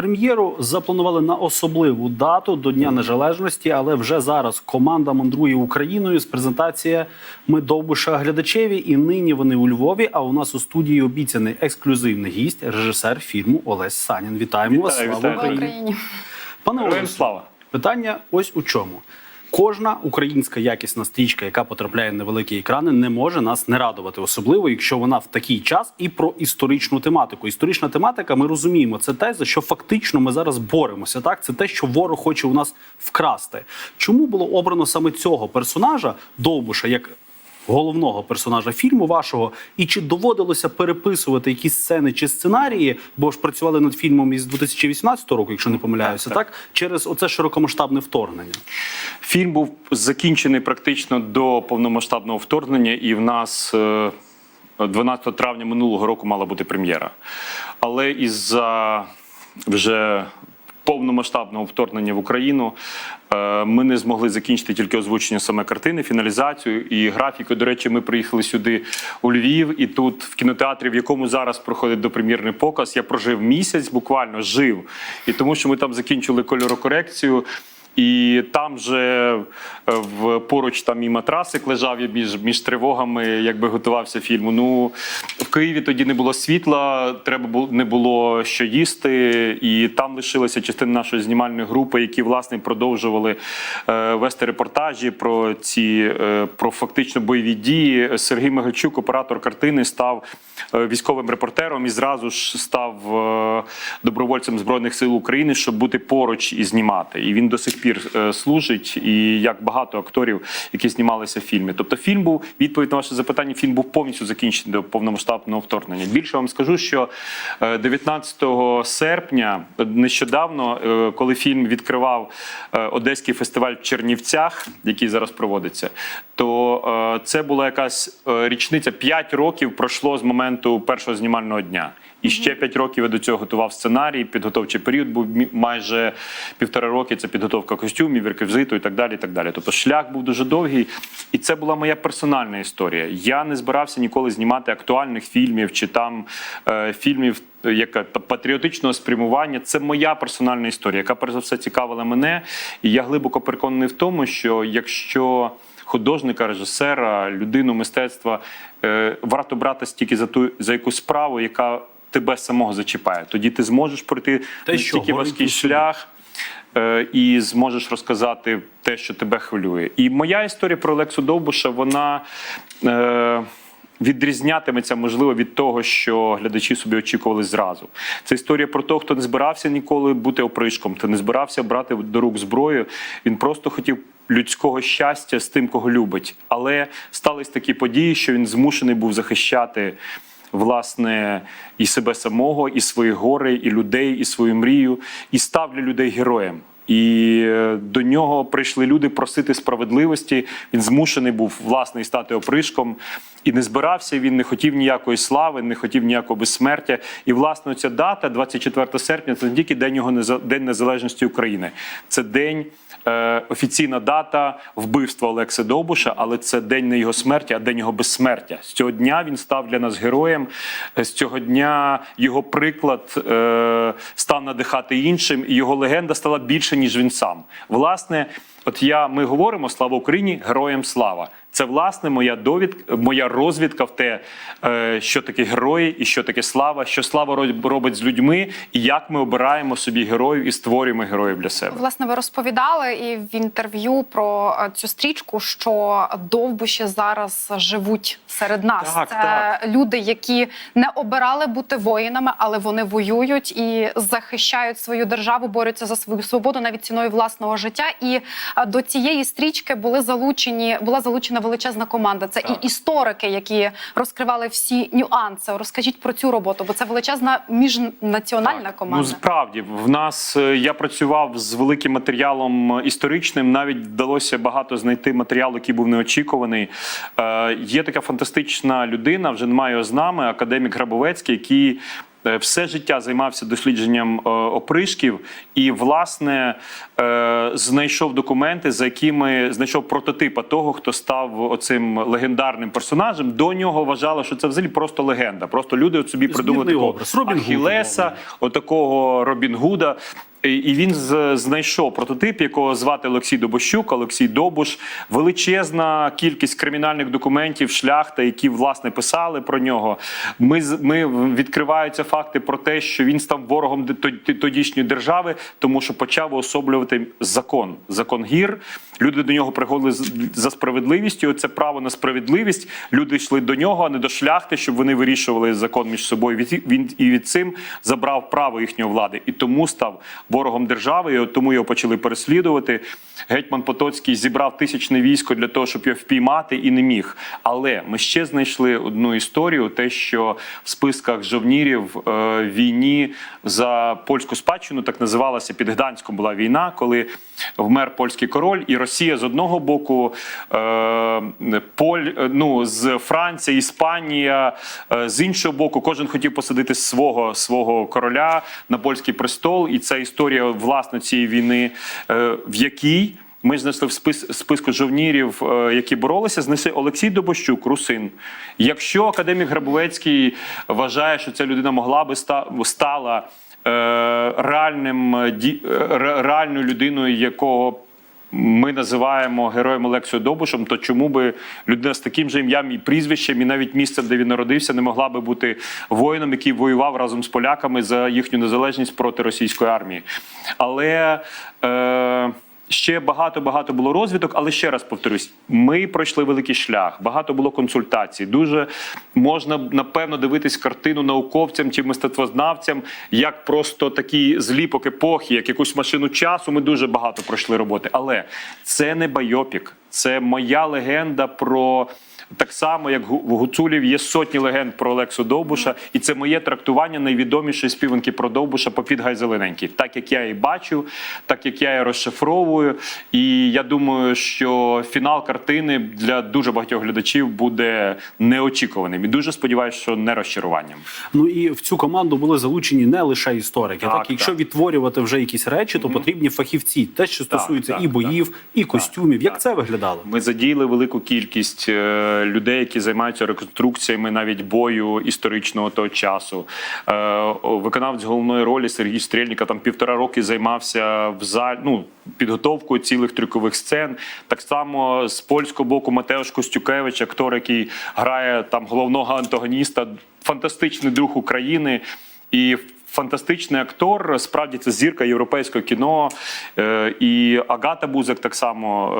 Прем'єру запланували на особливу дату до Дня Незалежності, але вже зараз команда мандрує Україною з презентаціями Довбуша глядачеві. І нині вони у Львові. А у нас у студії обіцяний ексклюзивний гість, режисер фільму Олесь Санін. Вітаємо вас! Вітаю, Слава вітаю. Україні! Україні. Пане Героям слава! Питання ось у чому. Кожна українська якісна стрічка, яка потрапляє на великі екрани, не може нас не радувати, особливо якщо вона в такий час і про історичну тематику. Історична тематика, ми розуміємо, це те, за що фактично ми зараз боремося. Так, це те, що ворог хоче у нас вкрасти. Чому було обрано саме цього персонажа Довбуша як головного персонажа фільму вашого, і чи доводилося переписувати якісь сцени чи сценарії, бо ж працювали над фільмом із 2018 року, якщо не помиляюся, так, так? через оце широкомасштабне вторгнення. Фільм був закінчений практично до повномасштабного вторгнення, і в нас е, 12 травня минулого року мала бути прем'єра. Але із-за вже повномасштабного вторгнення в Україну е, ми не змогли закінчити тільки озвучення саме картини, фіналізацію і графіку. До речі, ми приїхали сюди у Львів, і тут в кінотеатрі, в якому зараз проходить допрем'єрний показ, я прожив місяць, буквально жив. І тому, що ми там закінчили кольорокорекцію. І там же е, в поруч там і матрасик лежав я між, між тривогами, якби готувався фільму. Ну в Києві тоді не було світла, треба було не було що їсти, і там лишилася частина нашої знімальної групи, які власне продовжували е, вести репортажі про ці е, про фактично бойові дії. Сергій Мигальчук, оператор картини, став е, військовим репортером і зразу ж став е, добровольцем збройних сил України, щоб бути поруч і знімати. І він до сих пір е, служить, і як багато акторів, які знімалися в фільмі. Тобто, фільм був відповідь на ваше запитання. Фільм був повністю закінчений до повномасштабного вторгнення. Більше вам скажу, що е, 19 серпня е, нещодавно, е, коли фільм відкривав е, Одеський фестиваль в Чернівцях, який зараз проводиться, то е, це була якась е, річниця. П'ять років пройшло з моменту першого знімального дня. І ще п'ять років я до цього готував сценарій. Підготовчий період був майже півтора роки. Це підготовка костюмів, реквізиту і так далі. І так далі. Тобто шлях був дуже довгий, і це була моя персональна історія. Я не збирався ніколи знімати актуальних фільмів чи там е, фільмів. Яка па- патріотичного спрямування це моя персональна історія, яка перш за все цікавила мене. І я глибоко переконаний в тому, що якщо художника, режисера, людину мистецтва е, варто брати стільки за ту за якусь справу, яка тебе самого зачіпає. Тоді ти зможеш пройти настільки важкий шлях. е, І зможеш розказати те, що тебе хвилює. І моя історія про Олексу Довбуша, вона е, відрізнятиметься, можливо, від того, що глядачі собі очікували зразу. Це історія про того, хто не збирався ніколи бути опришком, хто не збирався брати до рук зброю. Він просто хотів людського щастя з тим, кого любить. Але стались такі події, що він змушений був захищати. Власне, і себе самого, і свої гори, і людей, і свою мрію, і став для людей героєм. І е, до нього прийшли люди просити справедливості. Він змушений був власне стати опришком. І не збирався він, не хотів ніякої слави, не хотів ніякого безсмертя. І власне ця дата, 24 серпня, це не тільки день його день незалежності України. Це день. е, Офіційна дата вбивства Олекси Довбуша, але це день не його смерті, а день його безсмертя. З цього дня він став для нас героєм. З цього дня його приклад е, став надихати іншим, і його легенда стала більше ніж він сам. Власне, от я ми говоримо слава Україні, героям слава. Це власне моя довідка, моя розвідка в те, е, що таке герої і що таке слава, що слава робить з людьми, і як ми обираємо собі героїв і створюємо героїв для себе. Власне, ви розповідали і в інтерв'ю про е, цю стрічку, що довбуші зараз живуть серед нас. Так, Це так. люди, які не обирали бути воїнами, але вони воюють і захищають свою державу, борються за свою свободу навіть ціною власного життя. І е, до цієї стрічки були залучені, була залучена величезна команда. Це Так. і історики, які розкривали всі нюанси. Розкажіть про цю роботу, бо це величезна міжнаціональна Так. команда. Ну справді в нас е, я працював з великим матеріалом історичним. Навіть вдалося багато знайти матеріалу, який був неочікуваний. Е, є така фантастична людина, вже немає його з нами, академік Грабовецький, який все життя займався дослідженням е, опришків і, власне, е, знайшов документи, за якими знайшов прототипа того, хто став оцим легендарним персонажем. До нього вважали, що це взагалі просто легенда. Просто люди от собі придумали такого. Ахілеса, отакого Робін Гуда. І він знайшов прототип, якого звати Олексій Добощук, Олексій Добуш. Величезна кількість кримінальних документів, шляхта, які власне писали про нього. Ми ми відкриваються факти про те, що він став ворогом тодішньої держави, тому що почав уособлювати закон. Закон гір. Люди до нього приходили за справедливістю. Це право на справедливість. Люди йшли до нього, а не до шляхти, щоб вони вирішували закон між собою. Він і від цим забрав право їхньої влади, і тому став ворогом держави. І от тому його почали переслідувати. Гетьман Потоцький зібрав тисячне військо для того, щоб його впіймати, і не міг. Але ми ще знайшли одну історію: те, що в списках жовнірів е, війні за польську спадщину так називалася під Гданськом була війна, коли вмер польський король, і Росія з одного боку, е, Поль, е, ну з Франція, Іспанія е, з іншого боку, кожен хотів посадити свого свого короля на польський престол, і це історія власне цієї війни, е, в якій. Ми знесли в спис, списку жовнірів, е, які боролися, знесли Олексій Добощук, русин. Якщо академік Грабовецький вважає, що ця людина могла би ста, стала е, реальним реальною людиною, якого ми називаємо героєм Олексію Добушем, то чому би людина з таким же ім'ям і прізвищем, і навіть місцем, де він народився, не могла би бути воїном, який воював разом з поляками за їхню незалежність проти російської армії? Але е, ще багато багато було розвиток. Але ще раз повторюсь, ми пройшли великий шлях, багато було консультацій. Дуже можна напевно дивитись картину науковцям чи мистецтвознавцям, як просто такий зліпок епохи, як якусь машину часу. Ми дуже багато пройшли роботи. Але це не байопік, це моя легенда про. Так само, як в Гуцулів є сотні легенд про Олексу Довбуша, і це моє трактування найвідомішої співанки про Довбуша «Попід Гай Зелененький. Так як я її бачу, так як я її розшифровую. І я думаю, що фінал картини для дуже багатьох глядачів буде неочікуваним. І дуже сподіваюся, що не розчаруванням. Ну і в цю команду були залучені не лише історики. Так, Так, якщо так. відтворювати вже якісь речі, то потрібні фахівці. Те, що стосується так, і боїв, і костюмів. Як це виглядало? Ми задіяли велику кількість е, людей, які займаються реконструкціями навіть бою історичного того часу. Е, виконавець головної ролі Сергій Стрельніка там півтора роки займався в залі, ну, підготовкою цілих трюкових сцен. Так само з польського боку Матеуш Костюкевич, актор, який грає там головного антагоніста, фантастичний друг України. І фантастичний актор, справді це зірка європейського кіно. Е, і Агата Бузик, так само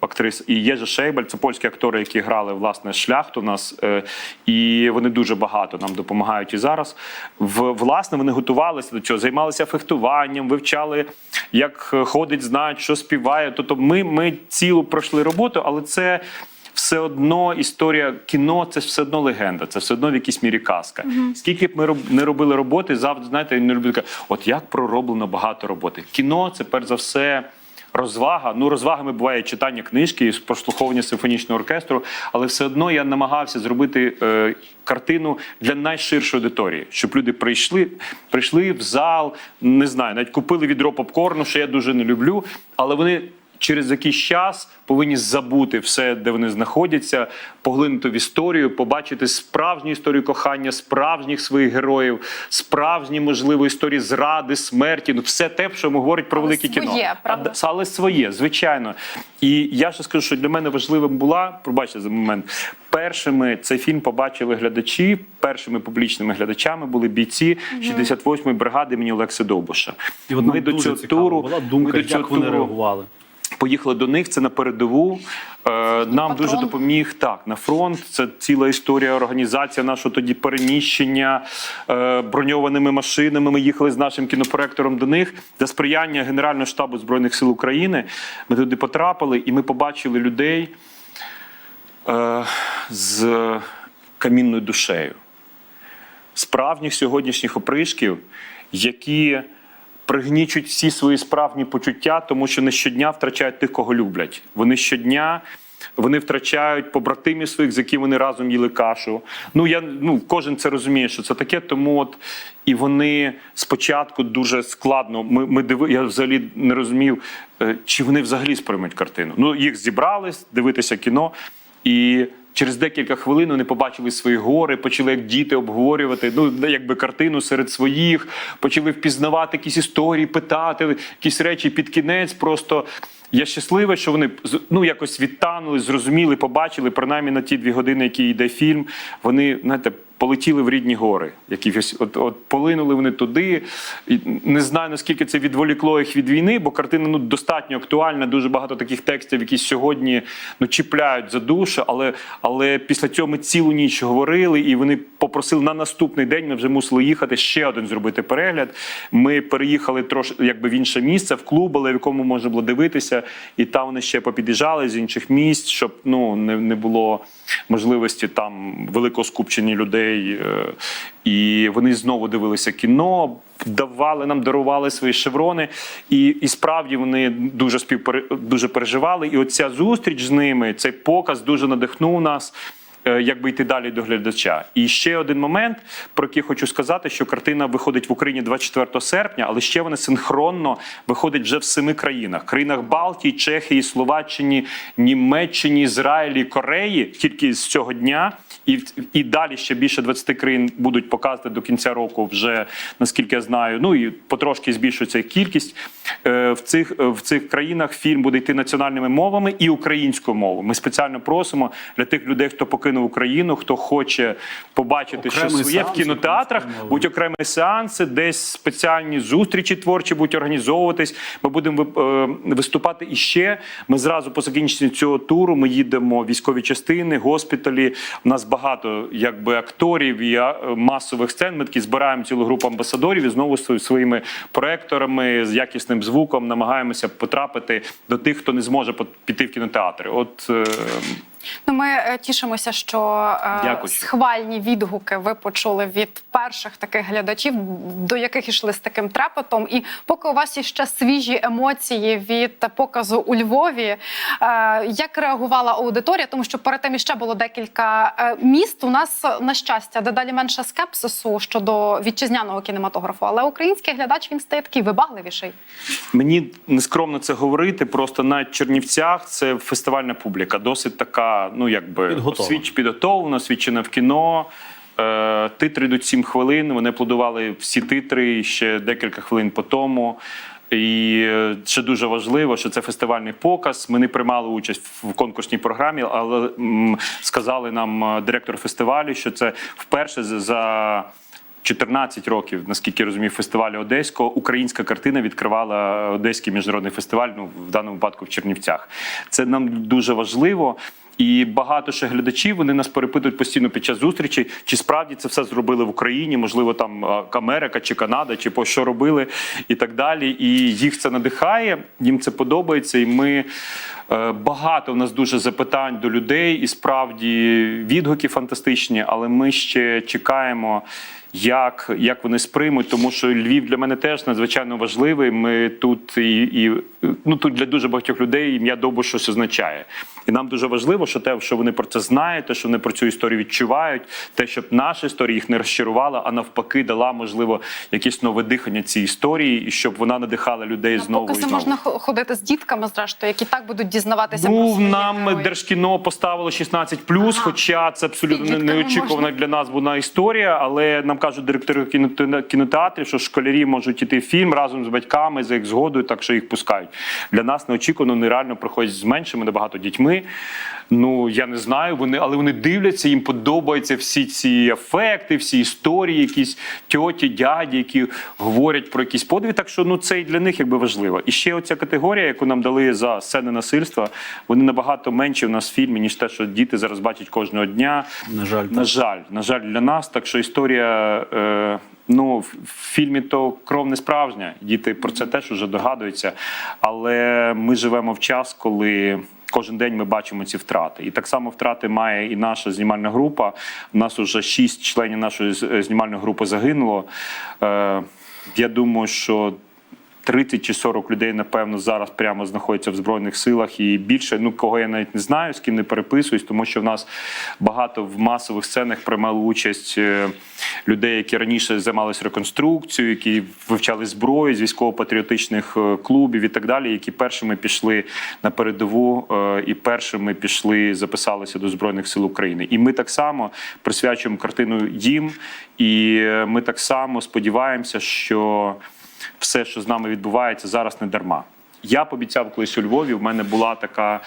е, актрис, і Єжа Шейбель, це польські актори, які грали власне шляхту нас. Е, і вони дуже багато нам допомагають і зараз. Власне, вони готувалися до цього, займалися фехтуванням, вивчали, як ходить, знають, що співає. Тобто ми, ми цілу пройшли роботу, але це все одно історія кіно це все одно легенда, це все одно в якійсь мірі казка. Скільки б ми роб- не робили роботи, завжди знаєте, не люблю таке, от як пророблено багато роботи. Кіно це перш за все. Розвага, ну розвагами буває читання книжки, прослуховування симфонічного оркестру, але все одно я намагався зробити е, картину для найширшої аудиторії, щоб люди прийшли, прийшли в зал, не знаю, навіть купили відро попкорну, що я дуже не люблю, але вони через якийсь час повинні забути все, де вони знаходяться, поглинути в історію, побачити справжню історію кохання, справжніх своїх героїв, справжні, можливо, історії зради, смерті. Ну, все те, що говорить про Але велике своє, кіно. правда? Але своє, звичайно. І я ще скажу, що для мене важливим була, пробачте за момент. Першими цей фільм побачили глядачі. Першими публічними глядачами були бійці 68-ї бригади імені Олекси Довбуша. І от ми до цього туру була думка, ми до цього як вони туру реагували. Поїхали до них, це на передову. Е, Нам дуже допоміг так на фронт. Це ціла історія організація нашого тоді переміщення е, броньованими машинами. Ми їхали з нашим кінопроектором до них за сприяння Генерального штабу збройних сил України. Ми туди потрапили, і ми побачили людей е, з камінною душею справжніх сьогоднішніх опришків, які пригнічують всі свої справжні почуття, тому що не щодня втрачають тих, кого люблять. Вони щодня Вони втрачають побратимів своїх, з якими вони разом їли кашу. Ну я ну кожен це розуміє, що це таке. Тому от і вони спочатку дуже складно. Ми, ми диви, я взагалі не розумів, е, чи вони взагалі сприймуть картину. Ну їх зібрались дивитися кіно і. Через декілька хвилин вони побачили свої гори, почали як діти обговорювати ну якби картину серед своїх, почали впізнавати якісь історії, питати якісь речі під кінець. Просто я щаслива, що вони ну якось відтанули, зрозуміли, побачили принаймні на ті дві години, які йде фільм. Вони знаєте. Полетіли в рідні гори, якісь от, от полинули вони туди. І не знаю наскільки це відволікло їх від війни, бо картина ну достатньо актуальна. Дуже багато таких текстів, які сьогодні ну чіпляють за душу. Але але після цього ми цілу ніч говорили, і вони попросили на наступний день. Ми вже мусили їхати ще один зробити перегляд. Ми переїхали трошки якби в інше місце, в клуб, але в якому можна було дивитися, і там вони ще попід'їжджали з інших місць, щоб ну не, не було можливості там великого скупчення людей. е, І вони знову дивилися кіно, давали нам, дарували свої шеврони, і, і справді вони дуже співпере, дуже переживали. І оця зустріч з ними, цей показ дуже надихнув нас. Е, Якби йти далі до глядача, і ще один момент, про який хочу сказати, що картина виходить в Україні 24 серпня, але ще вона синхронно виходить вже в семи країнах: країнах Балтії, Чехії, Словаччині, Німеччині, Ізраїлі, Кореї. Тільки з цього дня, і і далі ще більше 20 країн будуть показувати до кінця року. Вже наскільки я знаю. Ну і потрошки збільшується кількість Е, в цих в цих країнах. Фільм буде йти національними мовами і українською мовою. Ми спеціально просимо для тих людей, хто покинув Україну, хто хоче побачити Окремий щось своє в кінотеатрах. Будь окремі сеанси, десь спеціальні зустрічі творчі будуть організовуватись. Ми будемо е, виступати іще. Ми зразу по закінченню цього туру ми їдемо в військові частини, госпіталі. У нас багато якби акторів і масових сцен. Ми такі збираємо цілу групу амбасадорів і знову своїми проекторами з якісним звуком намагаємося потрапити до тих, хто не зможе піти в кінотеатри. От е, Ну, ми е, тішимося, що е, Дякую. схвальні відгуки ви почули від перших таких глядачів, до яких йшли з таким трепетом. І поки у вас є ще свіжі емоції від показу у Львові, е, як реагувала аудиторія? Тому що перед тим іще було декілька міст. У нас на щастя дедалі менше скепсису щодо вітчизняного кінематографу, але український глядач він стає такий вибагливіший. Мені нескромно це говорити. Просто на Чернівцях це фестивальна публіка, досить така, ну якби освіч- підготовлена, освічена в кіно. Е, титри йдуть 7 хвилин. Вони аплодували всі титри ще декілька хвилин по тому. І ще дуже важливо, що це фестивальний показ. Ми не приймали участь в конкурсній програмі, але м, сказали нам е, директор фестивалю, що це вперше за 14 років, наскільки я розумію, фестивалю Одеського українська картина відкривала Одеський міжнародний фестиваль. Ну в даному випадку в Чернівцях. Це нам дуже важливо. І багато ще глядачів вони нас перепитують постійно під час зустрічі, чи справді це все зробили в Україні, можливо, там Америка чи Канада, чи по що робили, і так далі. І їх це надихає, їм це подобається. І ми багато в нас дуже запитань до людей, і справді відгуки фантастичні, але ми ще чекаємо. Як, як вони сприймуть, тому що Львів для мене теж надзвичайно важливий. Ми тут і, і ну тут для дуже багатьох людей ім'я Довбуш щось означає. І нам дуже важливо, що те, що вони про це знають, те, що вони про цю історію відчувають, те, щоб наша історія їх не розчарувала, а навпаки, дала можливо якесь нове дихання цій історії, і щоб вона надихала людей знову і знову. можна хо- ходити з дітками, зрештою, які так будуть дізнаватися про Був свої нам герої. Держкіно поставило 16+, Ага. хоча це абсолютно неочікувана для нас була історія. Але нам кажуть директори кінотеатрів, що школярі можуть іти в фільм разом з батьками за їх згодою, так що їх пускають. Для нас неочікувано нереально приходять з меншими набагато дітьми. Ну я не знаю, вони, але вони дивляться, їм подобаються всі ці ефекти, всі історії, якісь тьоті, дяді, які говорять про якісь подвиг. Так що ну це і для них якби важливо. І ще оця категорія, яку нам дали за сцени насильства, вони набагато менші в нас в фільмі, ніж те, що діти зараз бачать кожного дня. На жаль, на так. жаль, на жаль, для нас. Так що історія. Е, Ну, в фільмі то кров не справжня. Діти про це теж вже догадуються. Але ми живемо в час, коли кожен день ми бачимо ці втрати. І так само втрати має і наша знімальна група. У нас вже шість членів нашої знімальної групи загинуло. Е, я думаю, що 30 чи 40 людей, напевно, зараз прямо знаходяться в збройних силах і більше. Ну кого я навіть не знаю, з ким не переписуюсь, тому що в нас багато в масових сценах приймали участь е, людей, які раніше займалися реконструкцією, які вивчали зброю з військово-патріотичних е, клубів і так далі, які першими пішли на передову е, і першими пішли, записалися до збройних сил України. І ми так само присвячуємо картину їм, і ми так само сподіваємося, що все, що з нами відбувається, зараз не дарма. Я пообіцяв колись у Львові. В мене була така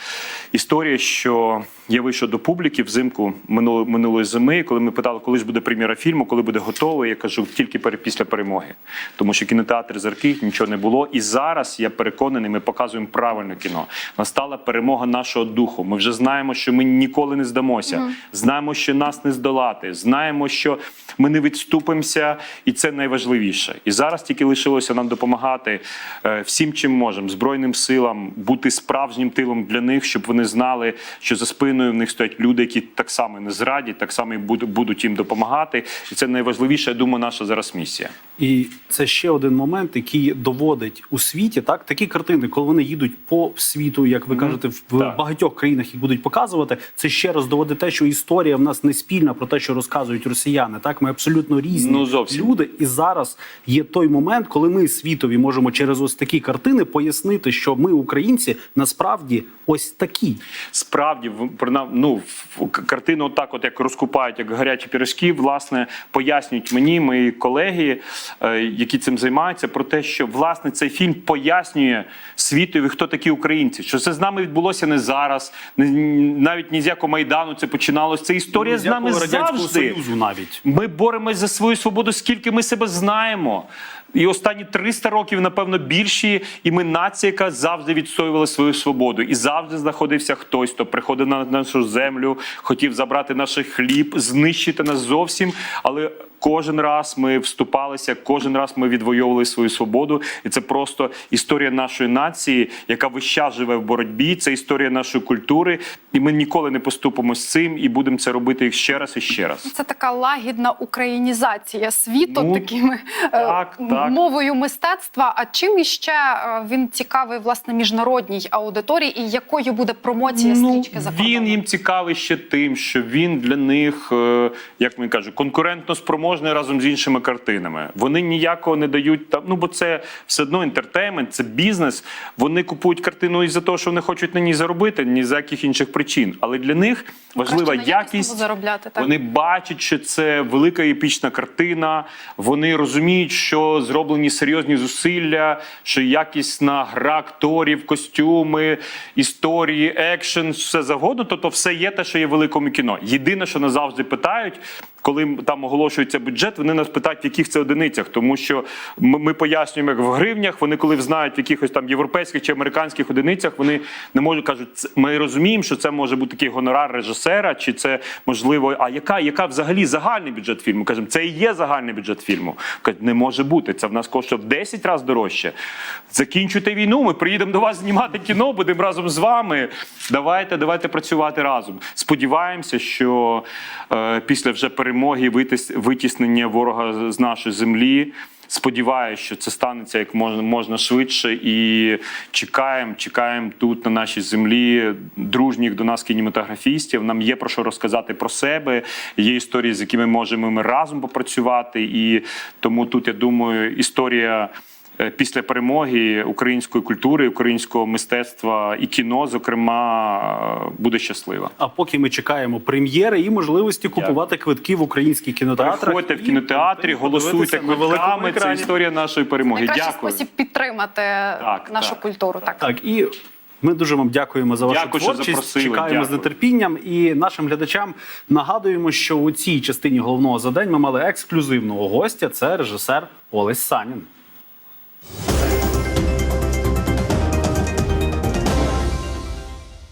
історія, що я вийшов до публіки взимку минулої, минулої зими, коли ми питали, коли ж буде прем'єра фільму, коли буде готовий. Я кажу, тільки після перемоги. Тому що кінотеатр зарки нічого не було. І зараз я переконаний, ми показуємо правильне кіно. Настала перемога нашого духу. Ми вже знаємо, що ми ніколи не здамося. Знаємо, що нас не здолати. Знаємо, що ми не відступимося, і це найважливіше. І зараз тільки лишилося нам допомагати е, всім, чим можемо, збройним силам, бути справжнім тилом для них, щоб вони знали, що за спиною в них стоять люди, які так само не зрадять, так само і будуть, їм допомагати. І це найважливіше, я думаю, наша зараз місія. І це ще один момент, який доводить у світі так такі картини, коли вони їдуть по світу, як ви кажете, в Так. багатьох країнах їх будуть показувати. Це ще раз доводить те, що історія в нас не спільна про те, що розказують росіяни. Так ми абсолютно різні Ну, зовсім. люди. І зараз є той момент, коли ми світові можемо через ось такі картини пояснити, що ми, українці, насправді ось такі. Справді, ну, картину так, от як розкупають, як гарячі пірожки, власне, пояснюють мені, мої колеги, е, які цим займаються, про те, що власне цей фільм пояснює світові, хто такі українці. Що це з нами відбулося не зараз, навіть ні з якого майдану це починалось. Це історія з нами завжди. союзу навіть. Ми боремось за свою свободу, скільки ми себе знаємо. І останні 300 років, напевно, більші, і ми нація, яка завжди відстоювала свою свободу. І завжди знаходився хтось, хто приходив на нашу землю, хотів забрати наш хліб, знищити нас зовсім. Але кожен раз ми вступалися, кожен раз ми відвоювали свою свободу. І це просто історія нашої нації, яка весь час живе в боротьбі. Це історія нашої культури. І ми ніколи не поступимо з цим і будемо це робити ще раз і ще раз. Це така лагідна українізація світу, Ну, такими е, так, так. мовою мистецтва. А чим іще е, він цікавий власне міжнародній аудиторії, і якою буде промоція стрічки за кордоном? Ну, Він їм цікавий ще тим, що він для них, е, як ми кажуть, конкурентно спроможний разом з іншими картинами. Вони ніякого не дають там. Ну бо це все одно інтертеймент, це бізнес. Вони купують картину із за того, що вони хочуть на ній заробити, ні за яких інших причин. Але для них важлива Краще якість. заробляти, так? Вони бачать, що це велика епічна картина. Вони розуміють, що зроблені серйозні зусилля, що якісна гра акторів, костюми, історії, екшен, все завгодно. Тобто, все є те, що є в великому кіно. Єдине, що нас завжди питають. Коли там оголошується бюджет, вони нас питають, в яких це одиницях, тому що ми, ми пояснюємо як в гривнях. Вони коли знають в якихось там європейських чи американських одиницях, вони не можуть кажуть, «Це- ми розуміємо, що це може бути такий гонорар режисера, чи це можливо. А яка, яка взагалі загальний бюджет фільму? Кажемо, це і є загальний бюджет фільму. Кажуть, не може бути. Це в нас коштує в 10 разів дорожче. Закінчуйте війну. Ми приїдемо до вас знімати кіно, будемо разом з вами. Давайте, давайте працювати разом. Сподіваємося, що е, після вже перемоги витис- витіснення ворога з- нашої землі. Сподіваюся, що це станеться як можна, можна швидше, і чекаємо, чекаємо тут на нашій землі дружніх до нас кінематографістів. Нам є про що розказати про себе. Є історії, з якими можемо ми разом попрацювати. І тому тут я думаю, історія. Е, Після перемоги української культури, українського мистецтва і кіно, зокрема, е, буде щаслива. А поки ми чекаємо прем'єри і можливості купувати квитки в українських кінотеатрах. Приходьте в кінотеатрі, голосуйте квитками. Це історія нашої перемоги. Дякую. спосіб підтримати нашу так. культуру. Так. Так, і ми дуже вам дякуємо за вашу Дякую, творчість. запросили. Чекаємо з нетерпінням. І нашим глядачам нагадуємо, що у цій частині головного за день ми мали ексклюзивного гостя. Це режисер Олесь Санін. Yeah.